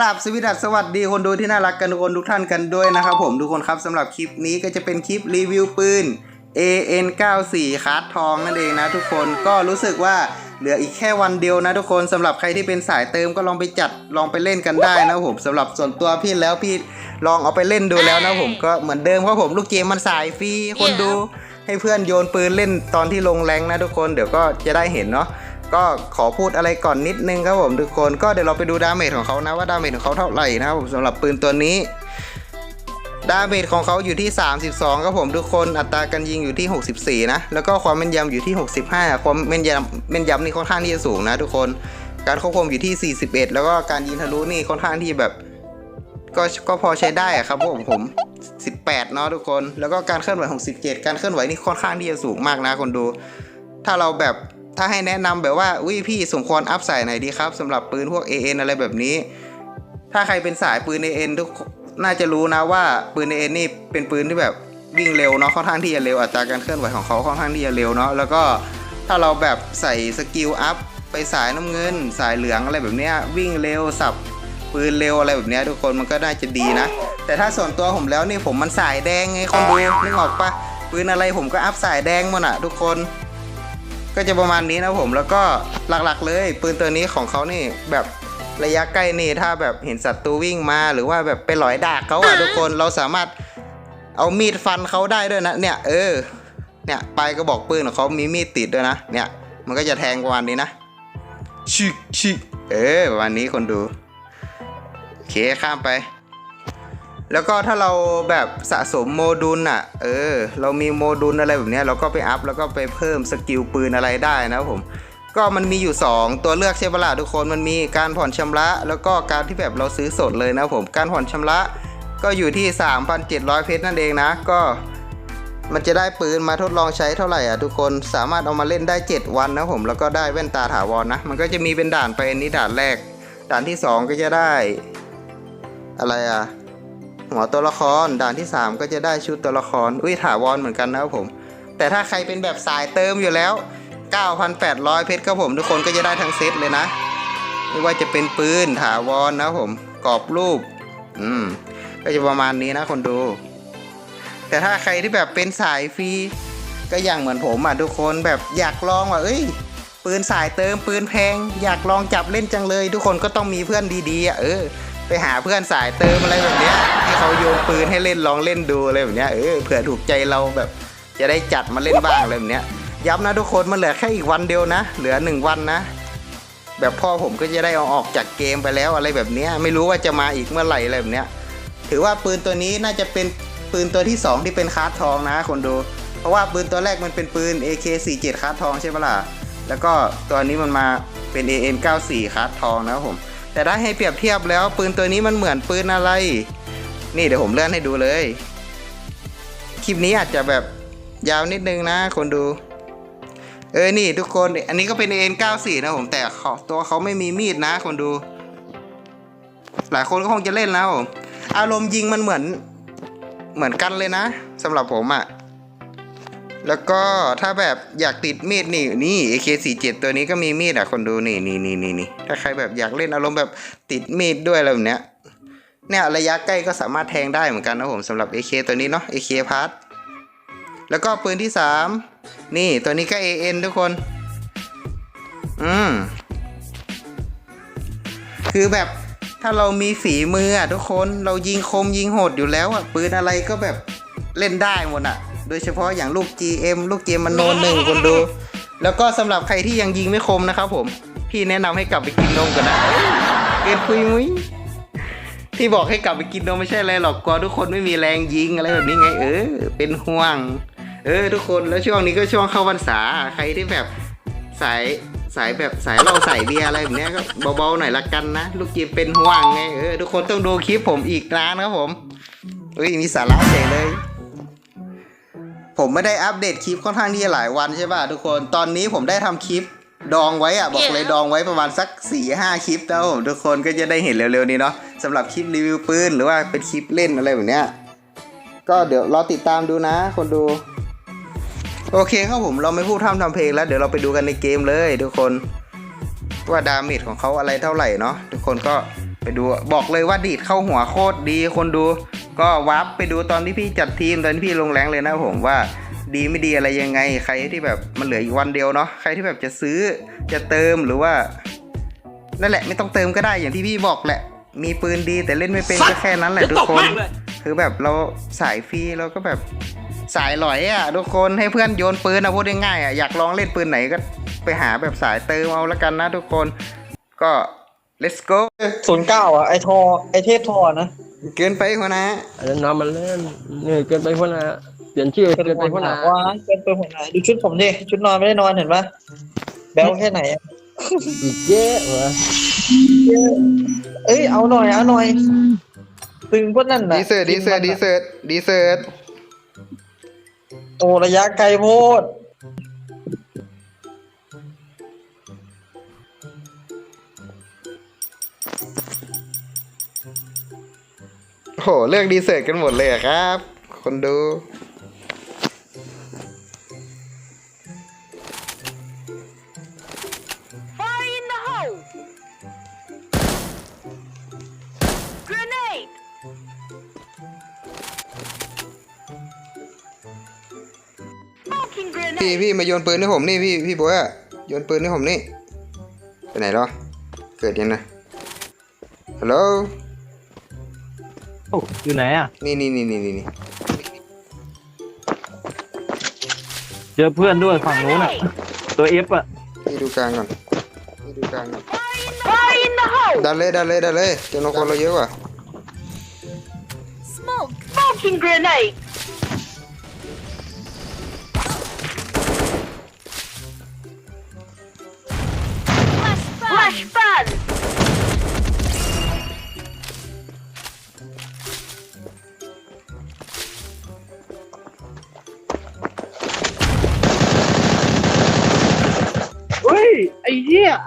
กราบสวสดัสสวัสดีคนดูที่น่ารักกันทุกคนทุกท่านกันด้วยนะครับผมทุกคนครับสำหรับคลิปนี้ก็จะเป็นคลิปรีวิวปืน AN94 คาร์ดทองนั่นเองนะทุกคนก็รู้สึกว่าเหลืออีกแค่วันเดียวนะทุกคนสำหรับใครที่เป็นสายเติมก็ลองไปจัดลองไปเล่นกันได้นะผมสำหรับส่วนตัวพี่แล้วพี่ลองเอาไปเล่นดูแล้วนะผมก็เหมือนเดิมครับผมลูกเกมมันสายฟรีคนดูให้เพื่อนโยนปืนเล่นตอนที่ลงแรงนะทุกคนเดี๋ยวก็จะได้เห็นเนาะ ก็ขอพูดอะไรก่อนนิดนึงครับผมทุกคนก็เดี๋ยวเราไปดูดาเมจของเขานะว่าดาเมจของเขาเท่าไหร่นะครับผมสำหรับปืนตัวนี้ดาเมจของเขาอยู่ที่ 32ครับผมทุกคนอัตราการยิงอยู่ที่ 64 นะ แล้วก็ความแม่นยำอยู่ที่ 65 ความแม่นยำแม่นยำนี่ค่อนข้างที่จะสูงนะทุกคนการควบคุมอยู่ที่ 41 แล้วก็การยิงทะลุนี่ค่อนข้างที่แบบก็ก็พอใช้ได้ครับผมผม 18 เนาะทุกคน แล้วก็การเคลื่อนไหวของ17การเคลื่อนไหวนี่ค่อนข้างที่จะสูงมากนะคนดู ถ้าเราแบบ ถ้าให้แนะนำแบบว่าอุ้ยพี่สมควรอัพใส่ไหนดีครับสำหรับปืนพวก AN อะไรแบบนี้ ถ้าใครเป็นสายปืน AN ทุกน่าจะรู้นะว่าปืน AN นี่เป็นปืนที่แบบวิ่งเร็วเนาะค่อนข้างที่จะเร็วอัตราการเคลื่อนไหวของเขาค่อนข้างที่จะเร็วเนาะแล้วก็ถ้าเราแบบใส่สกิลอัพไปสายน้ำเงิน สายเหลืองอะไรแบบเนี้ยวิ่งเร็วสับปืนเร็วอะไรแบบนี้ทุกคนมันก็น่าจะดีนะ แต่ถ้าส่วนตัวผมแล้วนี่ผมมันสายแดงไงคนดูนึกออกปะปืนอะไรผมก็อัพสายแดงหมดอะทุกคน ก็จะประมาณนี้นะผมแล้วก็หลักๆ เลยปืนตัวนี้ของเขานี่แบบระยะใกล้นี่ถ้าแบบเห็นศัตรูวิ่งมาหรือว่าแบบไปหลอยดากเขาอะทุกคนเราสามารถเอามีดฟันเขาได้ด้วยนะ เนี่ยเออ เนี่ยปลายกระบอกปืนของเขามีมีดติดด้วยนะ เนี่ยมันก็จะแทงประมาณนี้นะชิชิเออประมาณนี้คนดูโอเคข้ามไป แล้วก็ถ้าเราแบบสะสมโมดูลอะ เออ เรามีโมดูลอะไรแบบนี้เราก็ไปอัพแล้วก็ไปเพิ่มสกิลปืนอะไรได้นะผม ก็มันมีอยู่ 2 ตัวเลือกใช่ปะล่ะทุกคน มันมีการผ่อนชำระ แล้วก็การที่แบบเราซื้อสดเลยนะผม การผ่อนชำระก็อยู่ที่ 3,700 เพชรนั่นเองนะ ก็มันจะได้ปืนมาทดลองใช้เท่าไหร่อะทุกคน สามารถเอามาเล่นได้ 7 วันนะผม แล้วก็ได้แว่นตาถาวรนะมันก็จะมีเป็นด่านไปอันนี้ด่านแรก ด่านที่ 2 ก็จะได้ อะไรอะ หัวตัวละคร ด่านที่ 3 ก็จะได้ชุดตัวละคร อุ้ยถาวรเหมือนกันนะครับผม แต่ถ้าใครเป็นแบบสายเติมอยู่แล้ว 9,800 เพชรครับผมทุกคนก็จะได้ทั้งเซตเลยนะ ไม่ว่าจะเป็นปืนถาวรนะครับผม กรอบรูป อืม ก็จะประมาณนี้นะคนดู แต่ถ้าใครที่แบบเป็นสายฟรีก็อย่างเหมือนผมอะทุกคนแบบอยากลองว่าเอ้ย ปืนสายเติมปืนแพง อยากลองจับเล่นจังเลย ทุกคนก็ต้องมีเพื่อนดีๆอะเออ ไปหาเพื่อนสายเติมอะไรแบบเนี้ยให้เขาโยนปืนให้เล่นลองเล่นดูอะไรแบบเนี้ยเออเผื่อถูกใจเราแบบจะได้จัดมาเล่นบ้างอะไรแบบเนี้ยย้ำนะทุกคนมันเหลือแค่อีกวันเดียวนะ เหลือหนึ่งวันนะ แบบพ่อผมก็จะได้เอาออกจากเกมไปแล้วอะไรแบบเนี้ยไม่รู้ว่าจะมาอีกเมื่อไหร่อะไรแบบเนี้ยถือว่าปืนตัวนี้น่าจะเป็นปืนตัวที่ 2 ที่เป็นคาร์ดทองนะคนดู เพราะว่าปืนตัวแรกมันเป็นปืน AK47 คาร์ดทองใช่ปะล่ะแล้วก็ตัวนี้มันมาเป็น AN94 คาร์ดทองนะครับผม แต่ถ้าให้เปรียบเทียบแล้วปืนตัวนี้มันเหมือนปืนอะไร นี่เดี๋ยวผมเลื่อนให้ดูเลย คลิปนี้อาจจะแบบยาวนิดนึงนะคนดู เออนี่ทุกคนอันนี้ก็เป็น N94 นะผมแต่เขาตัวเขาไม่มีมีดนะคนดู หลายคนก็คงจะเล่นแล้วผมอารมณ์ยิงมันเหมือน เหมือนกันเลยนะสำหรับผมอะ่ะ แล้วก็ถ้าแบบอยากติดมีดนี่นี่ AK47 ตัวนี้ก็มีมีดอะคนดูนี่นี่นี่นี่นี่ถ้าใครแบบอยากเล่นอารมณ์แบบติดมีดด้วยอะไรแบบเนี้ยเนี่ยระยะใกล้ก็สามารถแทงได้เหมือนกันนะผมสำหรับ AK ตัวนี้เนาะ AK พาร์ทแล้วก็ปืนที่ 3 นี่ตัวนี้ก็ AN ทุกคน อืม คือแบบถ้าเรามีฝีมืออะทุกคนเรายิงคมยิงโหดอยู่แล้วอะปืนอะไรก็แบบเล่นได้หมดอะ โดยเฉพาะอย่างลูก GM ลูกเกมมันโนหนึ่งคนดู แล้วก็สำหรับใครที่ยังยิงไม่คมนะครับผมพี่แนะนำให้กลับไปกินนมกันนะเกินคุยมุ้ยที่บอกให้กลับไปกินนมไม่ใช่อะไรหรอกกลัวทุกคนไม่มีแรงยิงอะไรแบบนี้ไง เออ เป็นห่วง เออ ทุกคนแล้วช่วงนี้ก็ช่วงเข้าพรรษาใครที่แบบสายสายแบบสายเหล้าสายเบียอะไรแบบนี้ก็เบาๆหน่อยละกันนะ ลูกจีเป็นห่วงไงเออทุกคนต้องดูคลิปผมอีกนานครับผมเฮ้ยมีสาระเฉยเลย ผมไม่ได้อัปเดตคลิปค่อนข้างที่จะหลายวันใช่ป่ะทุกคนตอนนี้ผมได้ทำคลิปดองไว้อะบอกเลยดองไว้ประมาณสัก4ี่ห้าคลิปแล้วผมทุกคนก็จะได้เห็นเร็วๆนี้เนาะสำหรับคลิปรีวิวปืนหรือว่าเป็นคลิปเล่นอะไรแบบเนี้ยก็เดี๋ยวรอติดตามดูนะ คนดู โอเคครับผมเราไม่พูดทำทำเพลงแล้วเดี๋ยวเราไปดูกันในเกมเลยทุกคน ว่าดาเมจของเขาอะไรเท่าไหร่เนาะทุกคนก็ไปดูบอกเลยว่าดีดเข้าหัวโคตรดีคนดู ก็วับไปดูตอนที่พี่จัดทีมตอนที่พี่ลงแรงเลยนะผมว่าดีไม่ดีอะไรยังไง ใครที่แบบมันเหลืออีกวันเดียวเนาะใครที่แบบจะซื้อจะเติมหรือว่านั่นแหละไม่ต้องเติมก็ได้อย่างที่พี่บอกแหละ มีปืนดีแต่เล่นไม่เป็นก็แค่นั้นแหละทุกคนคือแบบเราสายฟรีเราก็แบบสายหลอยอะทุกคนให้เพื่อนโยนปืนนะพูดง่ายๆอะอยากลองเล่นปืนไหนก็ไปหาแบบสายเติมเอาละกันนะทุกคนก็ let's go ศูนย์เก้าอะไอทอไอเทพทอนะ เกินไปหัวนะอันนั้นน้องมันเล่นนี่เกินไปหัวหน้าเปลี่ยนชื่อเป็นเกินไปหัหัววหหน้าน้าว่าเป็นเป็นหัวหน้าดูชุดผมดิชุดนอนไม่ได้นอนเห็นปะแบลแค่ไหนอะอีกเย้เหรอเอ้ยเอาหน่อยเอาหน่อยตึงพวกนั่นนะดีเซิร์ตดีเซิร์ตดีเซิร์ตดีเซิร์ตโอ้ระยะไกลโพด หเลือกดีเซิร์ตกันหมดเลยอะครับ คนดู Fire in the hole! Grenade! พี่ Smoking grenade! พี่มาโยนปืนให้ผมนี่พี่พี่บัวโยนปืนให้ผมนี่ไปไหนแล้วเกิดยังนะฮัลโหล โอ้อยู่ไหนอะ นี่นี่นี่นี่นี่เจอเพื่อนด้วยฝั่งนู้นอะ ตัวเอฟอะพี่ดูกลางก่อนพี่ดูกลางก่อน Fire in the hole! ดันเลยดันเลยดันเลยจำนวนคนเราเยอะกว่า Smoke! Smoking grenade! Flash ban!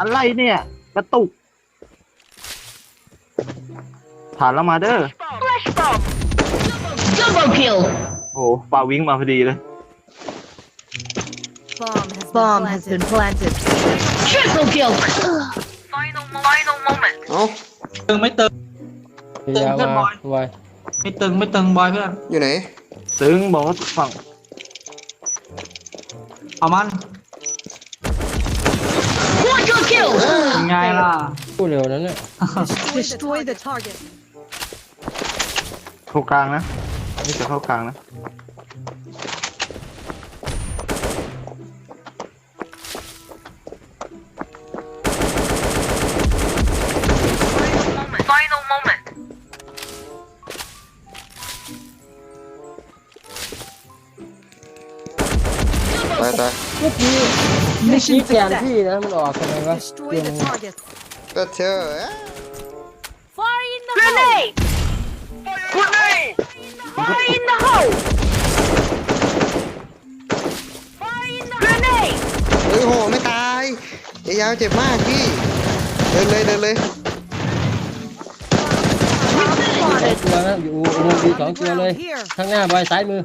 อ้เหี้ยอะไรเนี่ย กระตุก ผ่านแล้วมาเด้อ Flash bomb! Double kill. โอ้ปาวิ่งมาพอดีเลย Bomb has been planted. Triple kill. Final, final moment. เอ้าตึงไม่ตึงพยายามมาไวไม่ตึงไม่ตึงบอยเพื่อนอยู่ไหนตึงบอกว่าฝั่งเอามัน ไงล่ะ พูดเร็วนั้นเนี่ย Destroy the target. เข้ากลางนะนี่จะเข้ากลางนะ Final moment. ตายตาย เมื่อกี้เมื่อกี้แกนพี่นะมันออกทำไมวะ Destroy เรื่อง the มัน target. ก็เชื่อเอ๊ะ Fire in the Grenade! Grenade! Fire in the hole! Fire in the grenade! เฮ้ยโหไม่ตายยาวๆเจ็บมากพี่ เดินเลยเดินเลย ตัวนะอยู่อุโมงค์มีสองตัวเลย ข้างหน้าบอยซ้ายมือ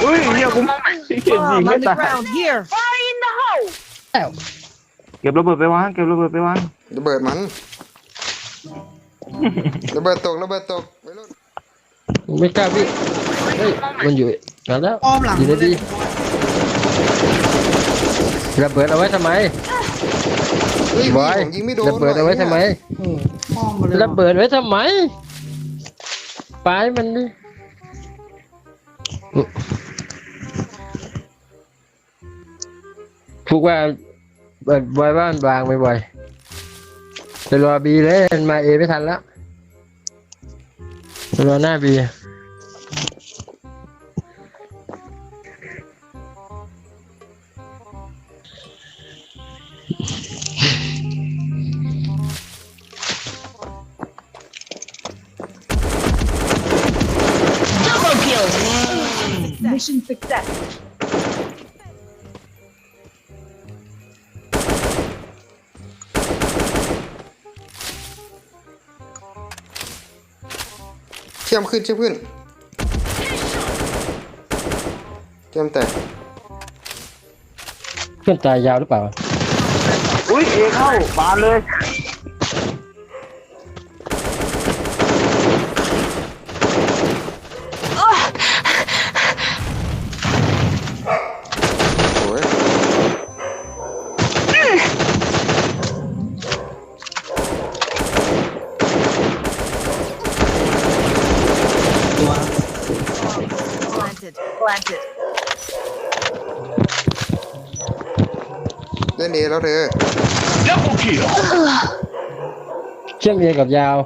เฮ้ยเหี้ย กูเขียนยิงไม่ตาย here. Fire in the hole! แล้วเก็บระเบิดไปวางเก็บระเบิดไปวางระเบิดมัน ระเบิดตกระเบิดตกไปรุ่นไม่กล้าพี่เฮ้ยมันอยู่นั่นแล้วอ้อมหลังอยู่ดีๆระเบิดเอาไว้ทำไมเฮ้ยบพี่อยผมยิงไม่โดนระเบิดเอาไว้ทำไมอ้อมมาเลยระเบิดไว้ทำไมปลายมันดิ พูดว่าเปิดบอยบ้านวางไปบ่อยจะรอบีเลยมันมาเอไม่ทันแล้วจะรอหน้าบี Double kill. Mission success. ชื่อมขึ้นเชื่อมขึ้นเชื่อมแตกเพื่อนตายยาวหรือเปล่า อุ้ยเอเข้าบานเลย เล่นเอแล้วเธอ Double kill. เชื่อมเอกับยาว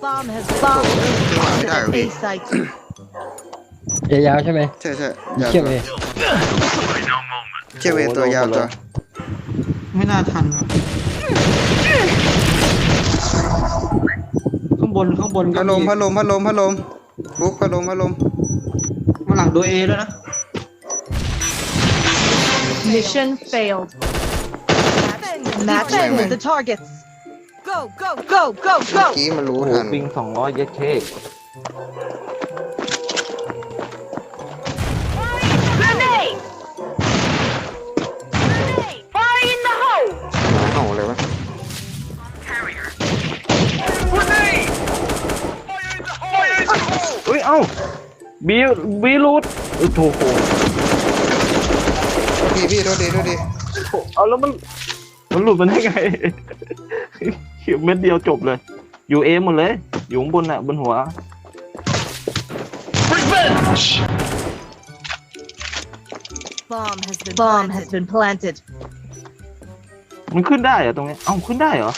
Bomb has been bomb Wow, that would be- A site. เอยาวใช่ไหมใช่ใช่ยาวเชื่อมตัวเอเชื่อมเอตัวยาวตัวไม่น่าทันอะข้างบ นข้างบนก็พัดลมพัดลมพัดลมพัดลมบุ๊กพัดลมพัดลมมาหลังตัวเอแล้วยนะ Mission failed. Match Wait, wait. the targets. Go, go, go, go, เมื่อ go. กี้มันรู้โอ้โหทันปิงสองร้อยเย็ดเค Grenade. เฮ้ยเอ้าบีบีรูดโอ้โหพี่พี่โทษดีโทษดีเอาแล้วมันมันหลุดมาได้ไงเม็ดเดียวจบเลย อยู่เอหมดเลย อยู่ข้างบนน่ะบนหัว Revenge. Bomb has been bomb has been planted. มันขึ้นได้เหรอตรงนี้ เอ้าขึ้นได้เหรอ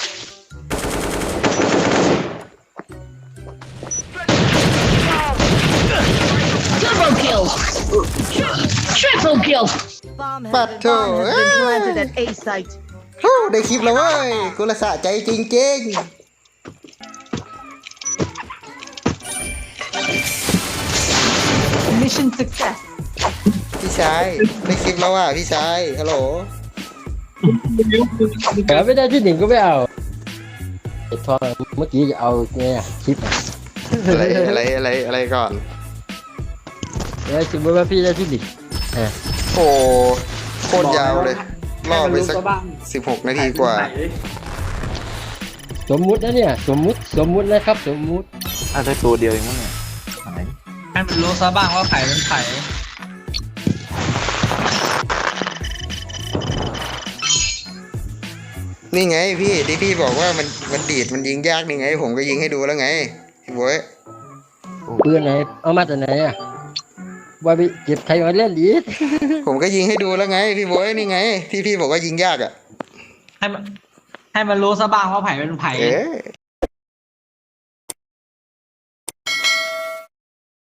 Triple kill. Bomb has, But, been, bomb uh, has been planted at A site. ฮู้ได้คลิปแล้วเว้ยกูละสะใจจริง Mission success. ๆพี่ชายได้คลิปแล้วอะพี่ชายฮัลโหลแต่ไม่ได้ที่หนึ่งก็ไม่เอาไอ้ทองเมื่อกี้จะเอาเนี่ยคลิปอะอะไรอะไรอะไรอะไรก่อนแล้วสมมติว่าพี่ได้ที่หนึ่งโอ้ โคตรยาวเลยรอบไปสักสิบหกนาทีกว่า สมมุตินะเนี่ย สมมุติสมมุตินะครับ สมมุติอาจจะตัวเดียวเองมั้งเนี่ยหายให้มันรู้ซะบ้างว่าไผ่เป็นไผ่นี่ไงพี่ที่พี่บอกว่ามันมันดีดมันยิงยากนี่ไง ผมก็ยิงให้ดูแล้วไงพี่บอยปืนไหน เอามาจากไหนอะ ว่าไปเก็บใครมาเล่นดีผมก็ยิงให้ดูแล้วไง พี่บอยนี่ไง ที่พี่บอกว่ายิงยากอะ ให้มันให้มันรู้ซะบ้างว่าไผ่เป็นไผ่ เอ๊ะ